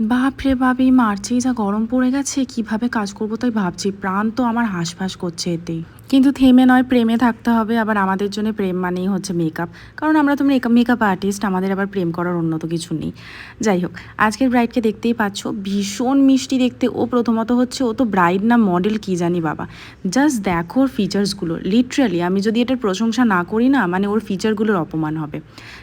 বাপরে বাপ এই মার্চেই যা গরম পড়ে গেছে, কীভাবে কাজ করব তাই ভাবছি। প্রাণ তো আমার হাঁসফাঁস করছে এতেই। কিন্তু থেমে নয়, প্রেমে থাকতে হবে। আবার আমাদের জন্য প্রেম মানেই হচ্ছে মেকআপ কারণ আমরা তো মেকআপ আর্টিস্ট আমাদের আবার প্রেম করার অন্য তো কিছু নেই। যাই হোক, আজকের ব্রাইডকে দেখতেই পাচ্ছ, ভীষণ মিষ্টি দেখতে। ও প্রথমত হচ্ছে, ও তো ব্রাইড না মডেল কি জানি বাবা। জাস্ট দেখো ওর ফিচার্সগুলো লিটারালি আমি যদি এটার প্রশংসা না করি না মানে ওর ফিচারগুলোর অপমান হবে।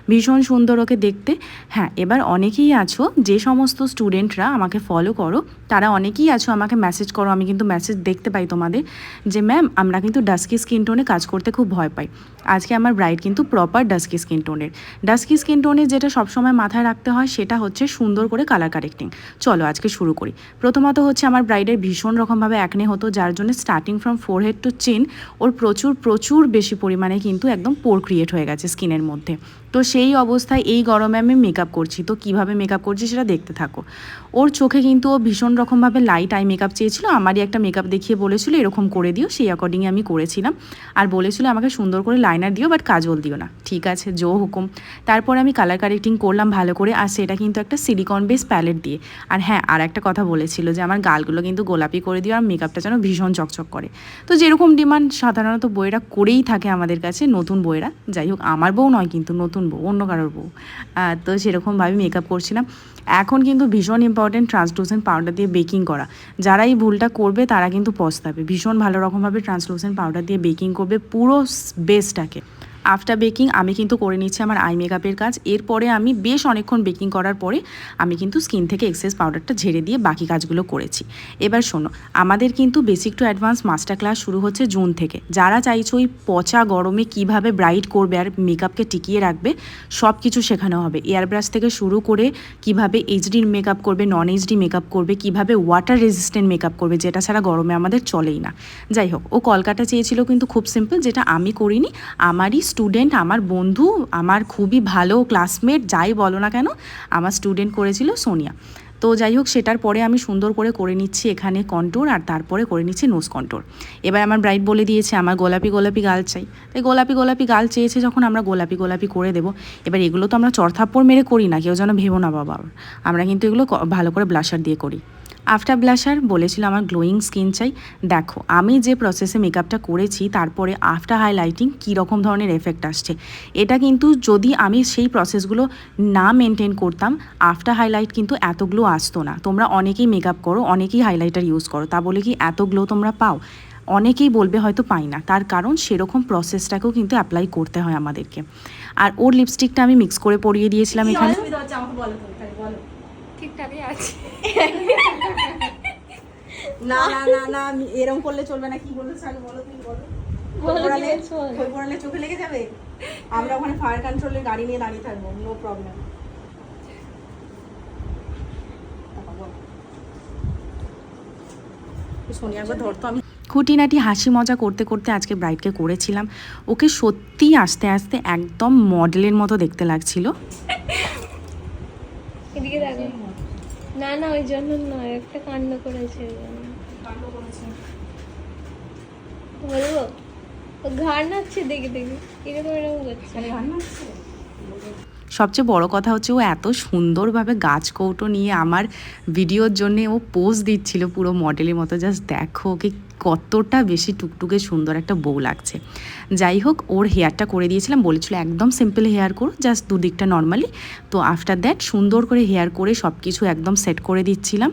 ভীষণ সুন্দর ওকে দেখতে। হ্যাঁ এবার অনেকেই আছো, যে সমস্ত স্টুডেন্টরা আমাকে ফলো করো, তারা অনেকেই আছো, আমাকে মেসেজ করো। আমি কিন্তু মেসেজ দেখতে পাই তোমাদের যে ম্যাম আমরা কিন্তু ডাস্কি স্কিন টোনে কাজ করতে খুব ভয় পাই। আজকে আমার ব্রাইড কিন্তু প্রপার ডাস্কি স্কিন টোনের ডাস্কি স্কিন টোনে যেটা সবসময় মাথায় রাখতে হয়, সেটা হচ্ছে সুন্দর করে কালার কারেক্টিং চলো আজকে শুরু করি। প্রথমত হচ্ছে আমার ব্রাইডের ভীষণ রকমভাবে একনে হতো, যার জন্য starting from four head to chin ওর প্রচুর প্রচুর বেশি পরিমাণে কিন্তু একদম পোর ক্রিয়েট হয়ে গেছে স্কিনের মধ্যে। তো সেই অবস্থায় এই গরমে আমি মেকআপ করছি। তো কীভাবে মেকআপ করছি সেটা দেখতে থাকো। ওর চোখে কিন্তু ও ভীষণ রকমভাবে লাইট আই মেকআপ চেয়েছিল, আমারই একটা মেকআপ দেখিয়ে বলেছিল, এরকম করে দিও, সেই অ্যাকর্ডিংয়ে আমি করেছিলাম। আর বলেছিল, আমাকে সুন্দর করে লাইনার দিও বাট কাজল দিও না। ঠিক আছে জো হুকুম। তারপরে আমি কালার কারেক্টিং করলাম ভালো করে, আর সেটা কিন্তু একটা সিলিকন বেস প্যালেট দিয়ে। আর হ্যাঁ আর একটা কথা বলেছিল যে, আমার গালগুলো কিন্তু গোলাপি করে দিও, আর মেকআপটা যেন ভীষণ চকচক করে। তো যেরকম ডিমান্ড সাধারণত বইয়েরা করেই থাকে আমাদের কাছে, নতুন বইয়েরা। যাই হোক, আমার বউ নয় কিন্তু নতুন বউ অন্য কারোর বউ। তো সেরকমভাবে মেকআপ করছিলাম। এখন কিন্তু ভীষণ ইম্পর্টেন্ট ট্রান্সলুসেন্ট পাউডার দিয়ে বেকিং করা। যারা এই ভুলটা করবে, তারা কিন্তু পস্তাবে। ভীষণ ভালো রকমভাবে ট্রান্সলুসেন্ট পাউডার দিয়ে বেকিং করবে পুরো বেসটাকে আফটার বেকিং আমি কিন্তু করে নিচ্ছি আমার আই মেকআপের কাজ। এরপরে আমি বেশ অনেকক্ষণ বেকিং করার পরে আমি কিন্তু স্কিন থেকে এক্সেস পাউডারটা ঝেড়ে দিয়ে বাকি কাজগুলো করেছি। এবার শোনো, আমাদের কিন্তু basic to advance master class শুরু হচ্ছে জুন থেকে। যারা চাইছো ওই পচা গরমে কীভাবে ব্রাইট করবে আর মেকআপকে টিকিয়ে রাখবে সব কিছু শেখানো হবে। এয়ার ব্রাশ থেকে শুরু করে কীভাবে এইচডির মেকআপ করবে নন এইচডি মেকআপ করবে, কীভাবে ওয়াটার রেজিস্ট্যান্ট মেকআপ করবে, যেটা ছাড়া গরমে আমাদের চলেই না। যাই হোক, ও কলকাতা চেয়েছিল কিন্তু খুব সিম্পল যেটা আমি করিনি, আমারই স্টুডেন্ট আমার বন্ধু, আমার খুবই ভালো ক্লাসমেট যাই বলো না কেন, আমার স্টুডেন্ট করেছিল সোনিয়া। তো যাই হোক, সেটার পরে আমি সুন্দর করে করে নিচ্ছি এখানে কন্ট্রোর আর তারপরে করে নিচ্ছি নোজ কন্ট্রোর এবার আমার ব্রাইট বলে দিয়েছে, আমার গোলাপি গোলাপি গাল চাই। তাই গোলাপি গোলাপি গাল চেয়েছে যখন আমরা গোলাপি গোলাপি করে দেবো। এবার এগুলো তো আমরা চড়থাপ্পড় মেরে করি না, কেউ যেন ভেবো না বাবা। আমরা কিন্তু এগুলো ভালো করে ব্লাশার দিয়ে করি। আফটার ব্লাশার বলেছিল আমার গ্লোয়িং স্কিন চাই। দেখো আমি যে প্রসেসে মেকআপটা করেছি তারপরে আফটার হাইলাইটিং কীরকম ধরনের এফেক্ট আসছে। এটা কিন্তু যদি আমি সেই প্রসেসগুলো না মেনটেন করতাম আফটার হাইলাইট কিন্তু এত গ্লো আসতো না। তোমরা অনেকেই মেকআপ করো অনেকেই হাইলাইটার ইউজ করো তা বলে কি এত গ্লো তোমরা পাও? অনেকেই বলবে হয়তো পাই না তার কারণ সেরকম প্রসেসটাকেও কিন্তু অ্যাপ্লাই করতে হয় আমাদেরকে। আর ওর লিপস্টিকটা আমি মিক্স করে পরিয়ে দিয়েছিলাম এখানে। ঠিকঠাকই আছে। না না না না আমি এরকম করলে চলবে না। কি বলতে চাই বলো তুমি বলো। চোখে লেগে যাবে? আমরা ওখানে ফায়ার কন্ট্রোলের গাড়ি নিয়ে দাঁড়িয়ে থাকব নো প্রবলেম সোনিয়া একবার ধরতো আমি খুঁটিনাটি হাসি মজা করতে করতে আজকে ব্রাইডকে করেছিলাম। ওকে সত্যিই আস্তে আস্তে একদম মডেলের মতো দেখতে লাগছিল। এদিকে দেখো। না না ওই জন্য নয় একটা কাণ্ড করেছে বলব? ঘাড় নাচ্ছে দেখে দেখে। এরকম এরকম করছে। সবচেয়ে বড় কথা হচ্ছে ও এত সুন্দরভাবে গাছ কৌটো নিয়ে আমার ভিডিওর জন্য ও পোজ দিচ্ছিল পুরো মডেলের মতো। জাস্ট দেখো ওকে কতটা বেশি টুকটুকে সুন্দর একটা বউ লাগছে। যাই হোক, ওর হেয়ারটা করে দিয়েছিলাম, বলেছিল একদম সিম্পল হেয়ার করো জাস্ট দুদিকটা নর্মালি তো আফটার দ্যাট সুন্দর করে হেয়ার করে সব কিছু একদম সেট করে দিচ্ছিলাম।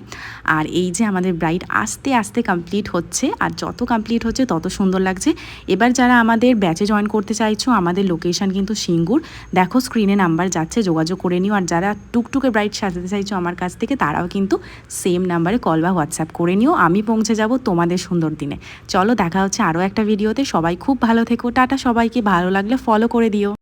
আর এই যে আমাদের ব্রাইড আস্তে আস্তে কমপ্লিট হচ্ছে, আর যত কমপ্লিট হচ্ছে তত সুন্দর লাগছে। এবার যারা আমাদের ব্যাচে জয়েন করতে চাইছো, আমাদের লোকেশন কিন্তু সিঙ্গুর। দেখো স্ক্রিনে নাম্বার যাচ্ছে, যোগাযোগ করে নিও। আর যারা টুকটুকে ব্রাইড সাজাতে চাইছো আমার কাছ থেকে, তারাও কিন্তু সেম নাম্বারে কল বা হোয়াটসঅ্যাপ করে নিও। আমি পৌঁছে যাব তোমাদের সুন্দর দিনে। চলো দেখা হচ্ছে আরও একটা ভিডিওতে। সবাই খুব ভালো থেকো। টাটা সবাইকে। ভালো লাগলে ফলো করে দিও।